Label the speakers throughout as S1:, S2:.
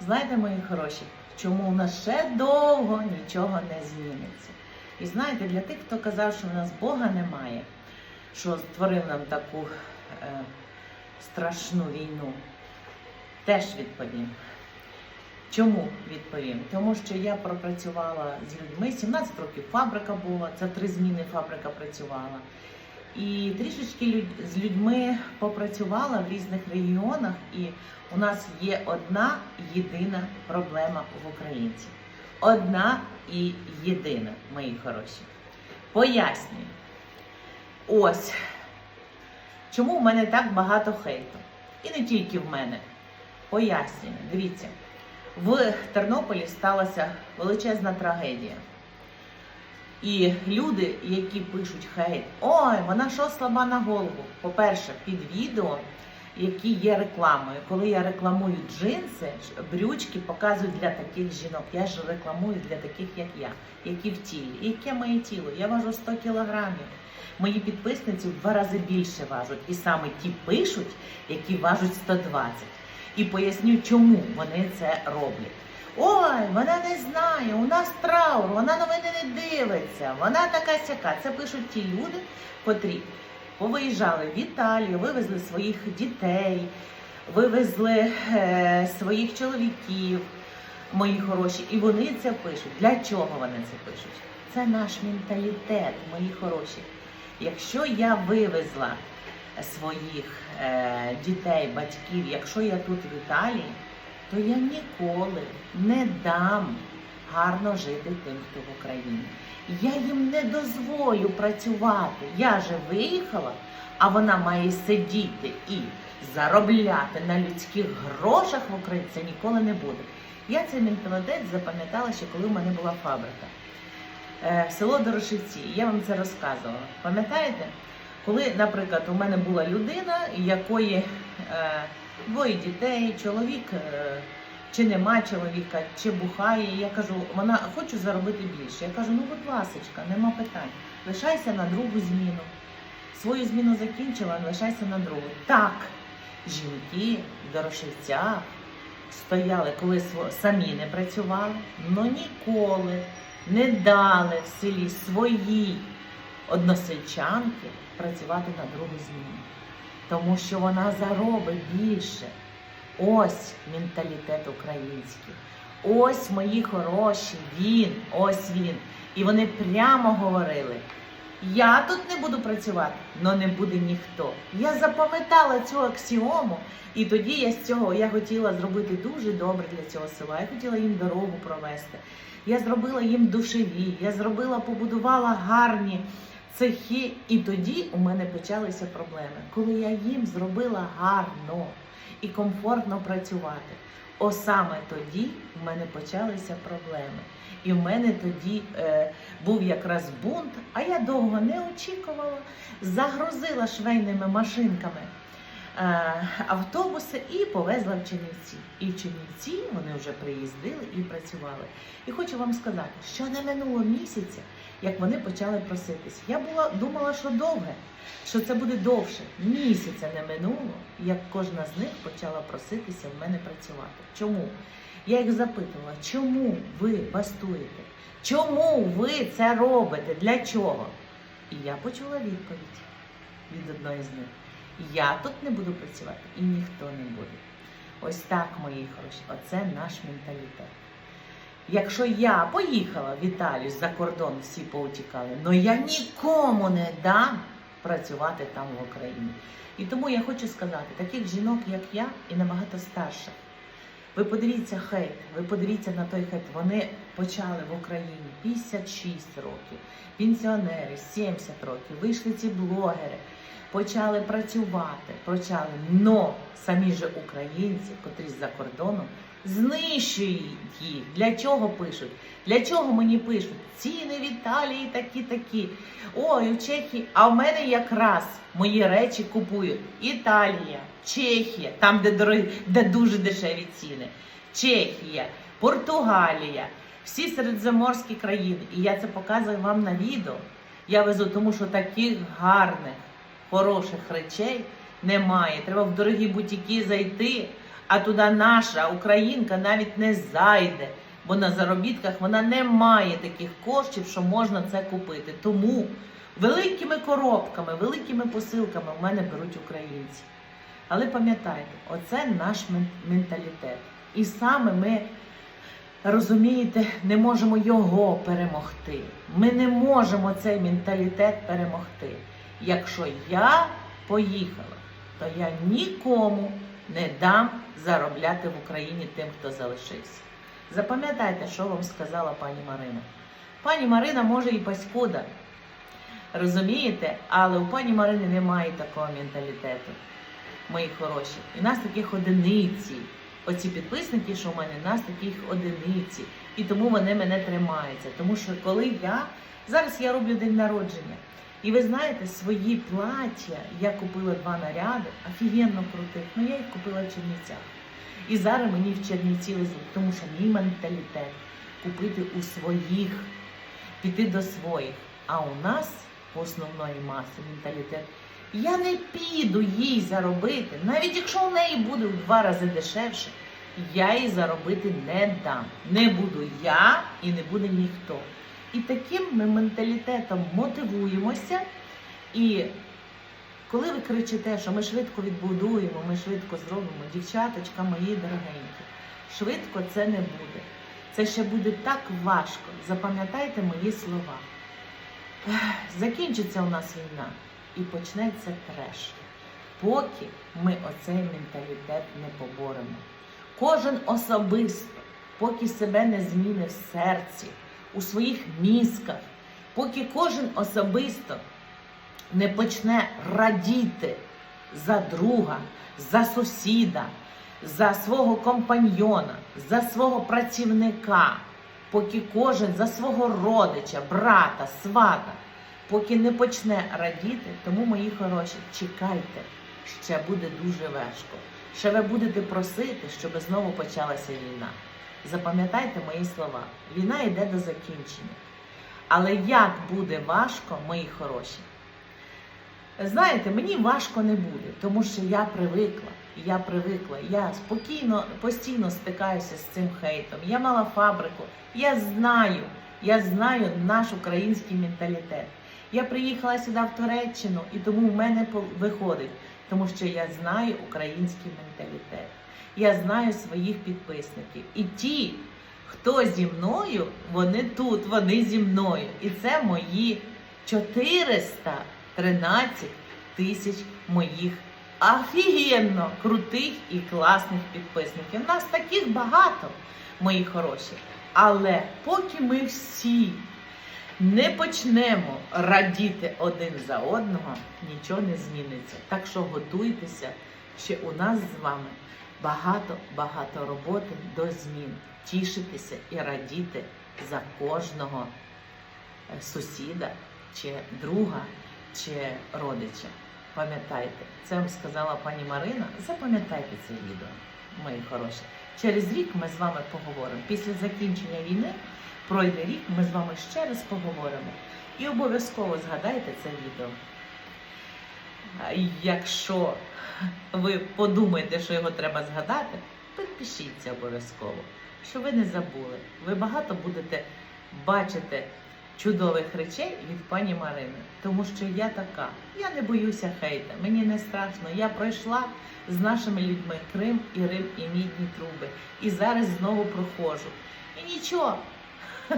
S1: Знаєте, мої хороші, чому у нас ще довго нічого не зміниться? І знаєте, для тих, хто казав, що в нас Бога немає, що створив нам таку е, страшну війну, теж відповім. Чому відповім? Тому що я пропрацювала з людьми, 17 років фабрика була, це три зміни фабрика працювала. І трішечки з людьми попрацювала в різних регіонах, і у нас є одна єдина проблема в українців. Одна і єдина, мої хороші. Пояснюю. Ось чому в мене так багато хейту. І не тільки в мене. Пояснюю. Дивіться, в Тернополі сталася величезна трагедія. І люди, які пишуть хейт, ой, вона що слаба на голову. По-перше, під відео, які є рекламою. Коли я рекламую джинси, брючки показують для таких жінок. Я ж рекламую для таких, як я, які в тілі. Яке моє тіло? Я важу 100 кілограмів. Мої підписниці в два рази більше важать. І саме ті пишуть, які важать 120. І поясню, чому вони це роблять. Ой, вона не знає, у нас траур, вона новини не дивиться, вона така сяка. Це пишуть ті люди, котрі повиїжджали в Італію, вивезли своїх дітей, вивезли е, своїх чоловіків, мої хороші, і вони це пишуть. Для чого вони це пишуть? Це наш менталітет, мої хороші. Якщо я вивезла своїх е, дітей, батьків, якщо я тут в Італії, то я ніколи не дам гарно жити тим, хто в Україні. Я їм не дозволю працювати. Я же виїхала, а вона має сидіти і заробляти на людських грошах в Україні. Це ніколи не буде. Я цей менталітет запам'ятала ще, коли в мене була фабрика. Е, село Дорошівці, я вам це розказувала. Пам'ятаєте? Коли, наприклад, у мене була людина, якої е, двоє дітей, чоловік е, чи нема чоловіка, чи бухає. Я кажу, вона хочу заробити більше. Я кажу, ну будь ласочка, нема питань. Лишайся на другу зміну. Свою зміну закінчила, лишайся на другу. Так, жінки в Дорошівцях стояли, коли самі не працювали, але ніколи не дали в селі своїй односельчанки працювати на другу зміну. Тому що вона заробить більше. Ось менталітет український. Ось мої хороші, він, ось він. І вони прямо говорили: я тут не буду працювати, але не буде ніхто. Я запам'ятала цю аксіому, і тоді я з цього я хотіла зробити дуже добре для цього села. Я хотіла їм дорогу провести. Я зробила їм душеві, я зробила, побудувала гарні цехи. І тоді у мене почалися проблеми, коли я їм зробила гарно і комфортно працювати. О саме тоді в мене почалися проблеми. І в мене тоді е, був якраз бунт, а я довго не очікувала, загрузила швейними машинками е, автобуси і повезла в Чернівці. І в Чернівці вони вже приїздили і працювали. І хочу вам сказати, що не минуло місяця, як вони почали проситись. Я була думала, що довге, що це буде довше. Місяця не минуло, як кожна з них почала проситися в мене працювати. Чому? Я їх запитувала, чому ви бастуєте? Чому ви це робите? Для чого? І я почула відповідь від одної з них. Я тут не буду працювати і ніхто не буде. Ось так, мої хороші, оце наш менталітет. Якщо я поїхала в Італію за кордон, всі поутікали, але я нікому не дам працювати там в Україні. І тому я хочу сказати, таких жінок, як я, і набагато старших. Ви подивіться хейт, ви подивіться на той хейт. Вони почали в Україні 56 років, пенсіонери 70 років, вийшли ці блогери, почали працювати, почали. Но самі ж українці, котрі за кордоном, знищують їх. Для чого пишуть? Для чого мені пишуть? Ціни в Італії такі такі. Ой, у Чехії. А в мене якраз мої речі купують Італія, Чехія, там, де дорогі, де дуже дешеві ціни. Чехія, Португалія, всі середземорські країни. І я це показую вам на відео. Я везу, тому що таких гарних, хороших речей немає. Треба в дорогі бутіки зайти, А туди наша українка навіть не зайде, бо на заробітках вона не має таких коштів, що можна це купити. Тому великими коробками, великими посилками в мене беруть українці. Але пам'ятайте, оце наш менталітет. І саме ми, розумієте, не можемо його перемогти. Ми не можемо цей менталітет перемогти. Якщо я поїхала, то я нікому не дам заробляти в Україні тим, хто залишився. Запам'ятайте, що вам сказала пані Марина. Пані Марина може і паскуда, розумієте, але у пані Марини немає такого менталітету мої хороші. І нас таких одиниці. Оці підписники, що в мене, нас таких одиниці. І тому вони мене тримаються. Тому що коли я зараз я роблю день народження, і ви знаєте, свої плаття я купила два наряди, офігенно крутих. Ну я їх купила в Чернівцях. І зараз мені в Чернівці везуть, тому що мій менталітет купити у своїх, піти до своїх. А у нас в основної маси менталітет я не піду їй заробити, навіть якщо в неї буде в два рази дешевше, я їй заробити не дам. Не буду я і не буде ніхто. І таким ми менталітетом мотивуємося. І коли ви кричите, що ми швидко відбудуємо, ми швидко зробимо, дівчаточка мої дорогенькі, швидко це не буде. Це ще буде так важко. Запам'ятайте мої слова. Закінчиться у нас війна і почнеться треш. Поки ми оцей менталітет не поборемо. Кожен особисто, поки себе не зміни в серці, у своїх мізках, поки кожен особисто не почне радіти за друга, за сусіда, за свого компаньйона, за свого працівника, поки кожен за свого родича, брата, свата, поки не почне радіти, тому, мої хороші, чекайте, ще буде дуже важко. Ще ви будете просити, щоб знову почалася війна. Запам'ятайте мої слова. Війна йде до закінчення. Але як буде важко, мої хороші? Знаєте, мені важко не буде, тому що я привикла. Я привикла. Я спокійно, постійно стикаюся з цим хейтом. Я мала фабрику. Я знаю, я знаю наш український менталітет. Я приїхала сюди в Туреччину, і тому в мене виходить, тому що я знаю український менталітет. Я знаю своїх підписників. І ті, хто зі мною, вони тут, вони зі мною. І це мої 413 тисяч моїх офігенно крутих і класних підписників. У Нас таких багато, мої хороші. Але поки ми всі не почнемо радіти один за одного, нічого не зміниться. Так що готуйтеся, ще у нас з вами багато-багато роботи до змін. Тішитися і радіти за кожного сусіда, чи друга, чи родича. Пам'ятайте, це вам сказала пані Марина. Запам'ятайте це відео, мої хороші. Через рік ми з вами поговоримо. Після закінчення війни пройде рік, ми з вами ще раз поговоримо. І обов'язково згадайте це відео. Якщо ви подумаєте, що його треба згадати, підпишіться обов'язково, що ви не забули. Ви багато будете бачити чудових речей від пані Марини, тому що я така. Я не боюся хейта, мені не страшно. Я пройшла з нашими людьми Крим і Рим і мідні труби. І зараз знову проходжу. І нічого.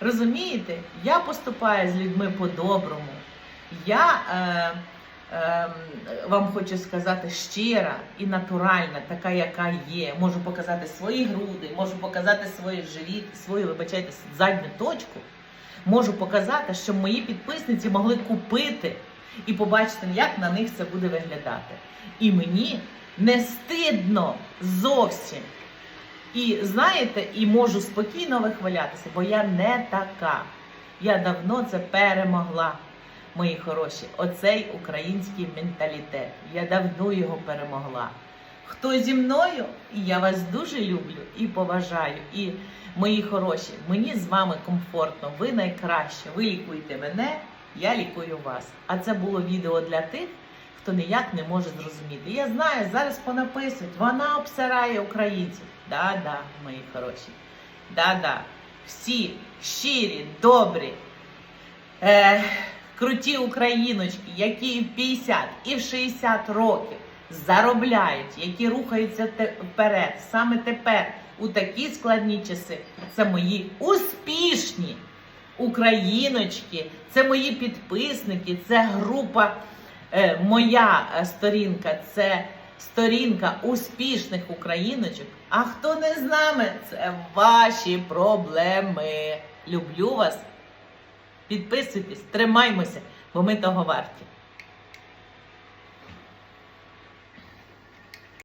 S1: Розумієте, я поступаю з людьми по-доброму. Я е, е, вам хочу сказати щира і натуральна, така, яка є. Можу показати свої груди, можу показати свій живіт, свою, вибачайте, задню точку. Можу показати, щоб мої підписниці могли купити і побачити, як на них це буде виглядати. І мені не стидно зовсім. І знаєте, і можу спокійно вихвалятися, бо я не така. Я давно це перемогла, мої хороші. Оцей український менталітет. Я давно його перемогла. Хто зі мною, і я вас дуже люблю і поважаю. І мої хороші, мені з вами комфортно, ви найкраще. Ви лікуєте мене, я лікую вас. А це було відео для тих, хто ніяк не може зрозуміти. Я знаю, зараз понаписують, вона обсирає українців. Да-да, мої хороші. Да-да. Всі щирі, добрі, е, круті україночки, які в 50 і в 60 років заробляють, які рухаються вперед саме тепер у такі складні часи. Це мої успішні україночки, це мої підписники, це група, е, моя е, сторінка, це сторінка успішних україночок. А хто не з нами, це ваші проблеми. Люблю вас. Підписуйтесь, тримаймося, бо ми того варті.